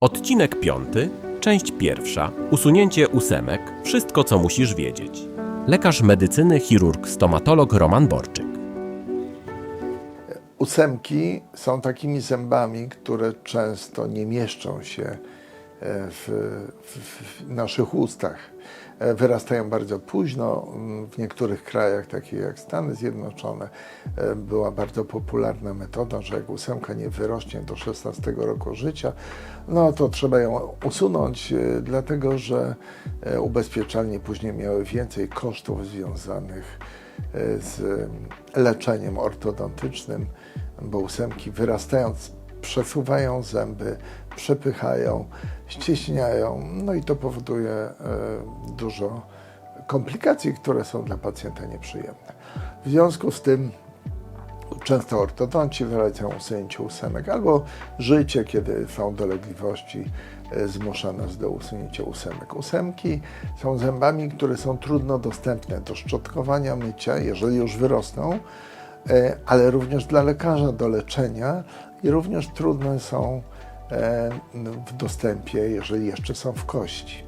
Odcinek piąty, część pierwsza. Usunięcie ósemek. Wszystko, co musisz wiedzieć. Lekarz medycyny, chirurg, stomatolog Roman Borczyk. Ósemki są takimi zębami, które często nie mieszczą się w, w, w naszych ustach. E, Wyrastają bardzo późno. W niektórych krajach, takich jak Stany Zjednoczone, e, była bardzo popularna metoda, że jak ósemka nie wyrośnie do 16 roku życia, no to trzeba ją usunąć, e, dlatego że e, ubezpieczalnie później miały więcej kosztów związanych e, z leczeniem ortodontycznym, bo ósemki wyrastając przesuwają zęby, przepychają, ścieśniają, no i to powoduje e, dużo komplikacji, które są dla pacjenta nieprzyjemne. W związku z tym Często ortodonci wylecają usunięcie ósemek albo życie, kiedy są dolegliwości, e, zmusza nas do usunięcia ósemek. Ósemki są zębami, które są trudno dostępne do szczotkowania, mycia, jeżeli już wyrosną, ale również dla lekarza do leczenia i również trudne są e, w dostępie, jeżeli jeszcze są w kości.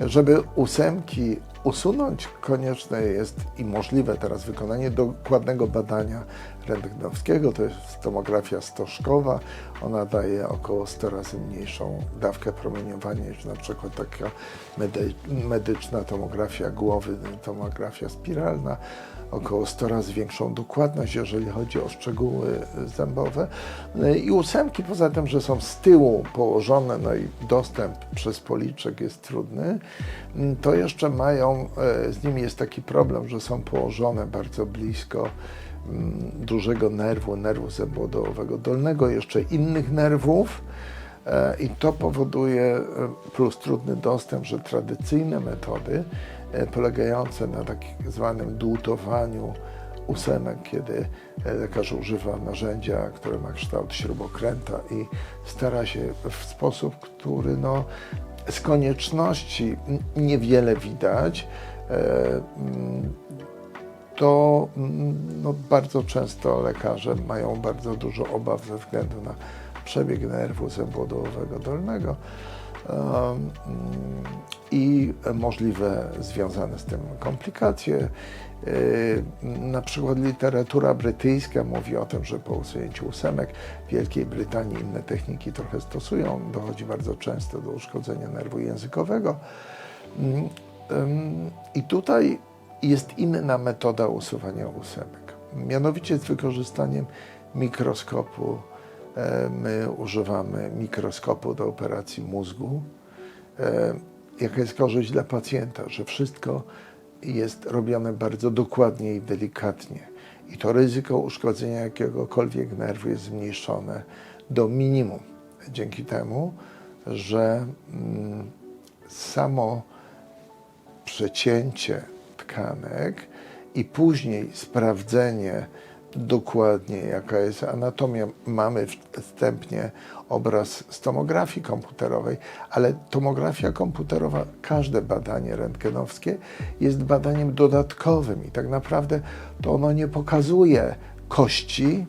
Żeby ósemki usunąć, konieczne jest i możliwe teraz wykonanie dokładnego badania rentgenowskiego. To jest tomografia stożkowa. Ona daje około 100 razy mniejszą dawkę promieniowania niż na przykład taka medy medyczna tomografia głowy, tomografia spiralna. Około 100 razy większą dokładność, jeżeli chodzi o szczegóły zębowe. I ósemki, poza tym, że są z tyłu położone, no i dostęp przez policzek jest trudny, to jeszcze mają, e, z nimi jest taki problem, że są położone bardzo blisko mm, dużego nerwu, nerwu zębodołowego dolnego, jeszcze innych nerwów. E, I to powoduje, e, plus trudny dostęp, że tradycyjne metody polegające na tak zwanym dłutowaniu ósemek, kiedy lekarz używa narzędzia, które ma kształt śrubokręta i stara się w sposób, który no, z konieczności niewiele widać, e, mm, to mm, no, bardzo często lekarze mają bardzo dużo obaw ze względu na przebieg nerwu zębodołowego dolnego i możliwe związane z tym komplikacje. Na przykład literatura brytyjska mówi o tym, że po usunięciu ósemek w Wielkiej Brytanii inne techniki trochę stosują. Dochodzi bardzo często do uszkodzenia nerwu językowego. I tutaj jest inna metoda usuwania ósemek. Mianowicie z wykorzystaniem mikroskopu. E, My używamy mikroskopu do operacji mózgu. E, Jaka jest korzyść dla pacjenta, że wszystko jest robione bardzo dokładnie i delikatnie. I to ryzyko uszkodzenia jakiegokolwiek nerwu jest zmniejszone do minimum. Dzięki temu, że mm, samo przecięcie tkanek i później sprawdzenie dokładnie, jaka jest anatomia. Mamy wstępnie obraz z tomografii komputerowej, ale tomografia komputerowa, każde badanie rentgenowskie jest badaniem dodatkowym i tak naprawdę to ono nie pokazuje kości,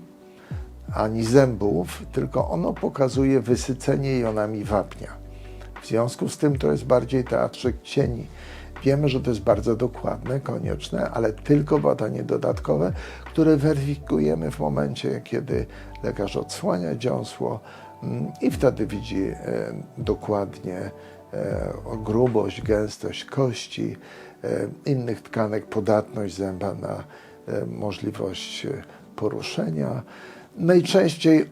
ani zębów, tylko ono pokazuje wysycenie jonami wapnia. W związku z tym to jest bardziej teatrzyk cieni. Wiemy, że to jest bardzo dokładne, konieczne, ale tylko badanie dodatkowe, które weryfikujemy w momencie, kiedy lekarz odsłania dziąsło mm, i wtedy widzi e, dokładnie e, grubość, gęstość kości, e, innych tkanek, podatność zęba na możliwość poruszenia. Najczęściej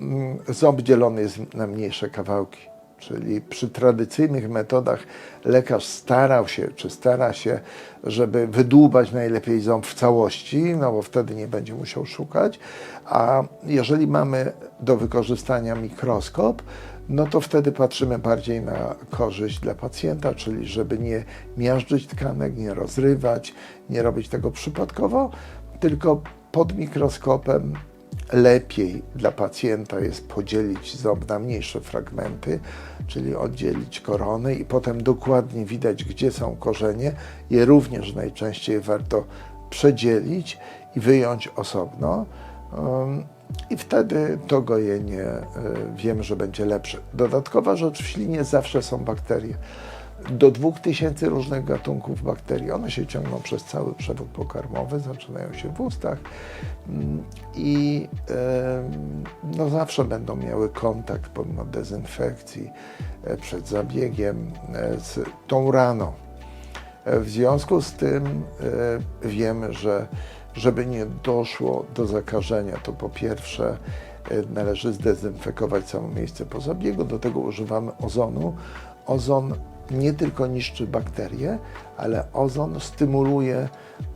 mm, ząb dzielony jest na mniejsze kawałki, czyli przy tradycyjnych metodach lekarz starał się, czy stara się, żeby wydłubać najlepiej ząb w całości, no bo wtedy nie będzie musiał szukać, a jeżeli mamy do wykorzystania mikroskop, no to wtedy patrzymy bardziej na korzyść dla pacjenta, czyli żeby nie miażdżyć tkanek, nie rozrywać, nie robić tego przypadkowo, tylko pod mikroskopem lepiej dla pacjenta jest podzielić ząb na mniejsze fragmenty, czyli oddzielić koronę i potem dokładnie widać, gdzie są korzenie. Je również najczęściej warto przedzielić i wyjąć osobno. I wtedy to gojenie y, wiemy, że będzie lepsze. Dodatkowa rzecz w ślinie zawsze są bakterie. Do 2000 różnych gatunków bakterii. One się ciągną przez cały przewód pokarmowy, zaczynają się w ustach mm, i no zawsze będą miały kontakt pomimo dezynfekcji e, przed zabiegiem e, z tą raną. E, W związku z tym wiemy, że żeby nie doszło do zakażenia, to po pierwsze należy zdezynfekować całe miejsce po zabiegu. Do tego używamy ozonu. Ozon nie tylko niszczy bakterie, ale ozon stymuluje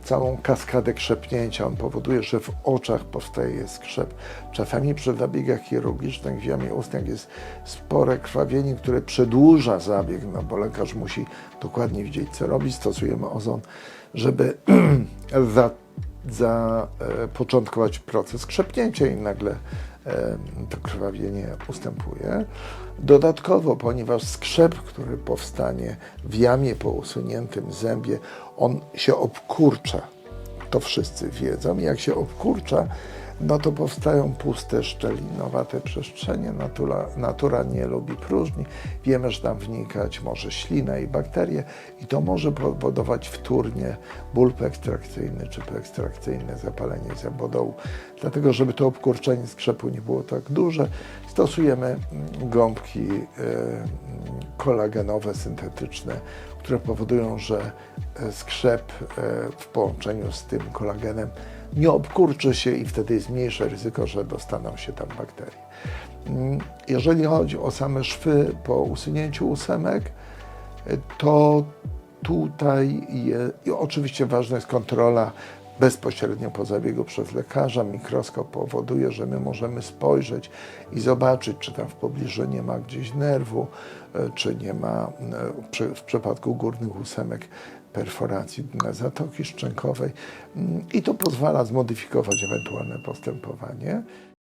całą kaskadę krzepnięcia. On powoduje, że w oczach powstaje skrzep. Czasami przy zabiegach chirurgicznych w jamie ustnej jest spore krwawienie, które przedłuża zabieg, no bo lekarz musi dokładnie wiedzieć, co robi. Stosujemy ozon, żeby za, zapoczątkować proces krzepnięcia i nagle e, to krwawienie ustępuje. Dodatkowo, ponieważ skrzep, który powstanie w jamie po usuniętym zębie, on się obkurcza. To wszyscy wiedzą. Jak się obkurcza, no to powstają puste, szczelinowate przestrzenie. Natura, natura nie lubi próżni. Wiemy, że tam wnikać może ślina i bakterie i to może powodować wtórnie ból poekstrakcyjny czy poekstrakcyjne zapalenie zębodołu. Dlatego, żeby to obkurczenie skrzepu nie było tak duże, stosujemy mm, gąbki e, kolagenowe, syntetyczne, które powodują, że e, skrzep e, w połączeniu z tym kolagenem nie obkurczy się i wtedy jest mniejsze ryzyko, że dostaną się tam bakterie. Mm, Jeżeli chodzi o same szwy po usunięciu ósemek, e, to tutaj je, oczywiście ważna jest kontrola bezpośrednio po zabiegu przez lekarza. Mikroskop powoduje, że my możemy spojrzeć i zobaczyć, czy tam w pobliżu nie ma gdzieś nerwu, e, czy nie ma e, w przypadku górnych ósemek perforacji dna zatoki szczękowej. Mm, I to pozwala zmodyfikować ewentualne postępowanie.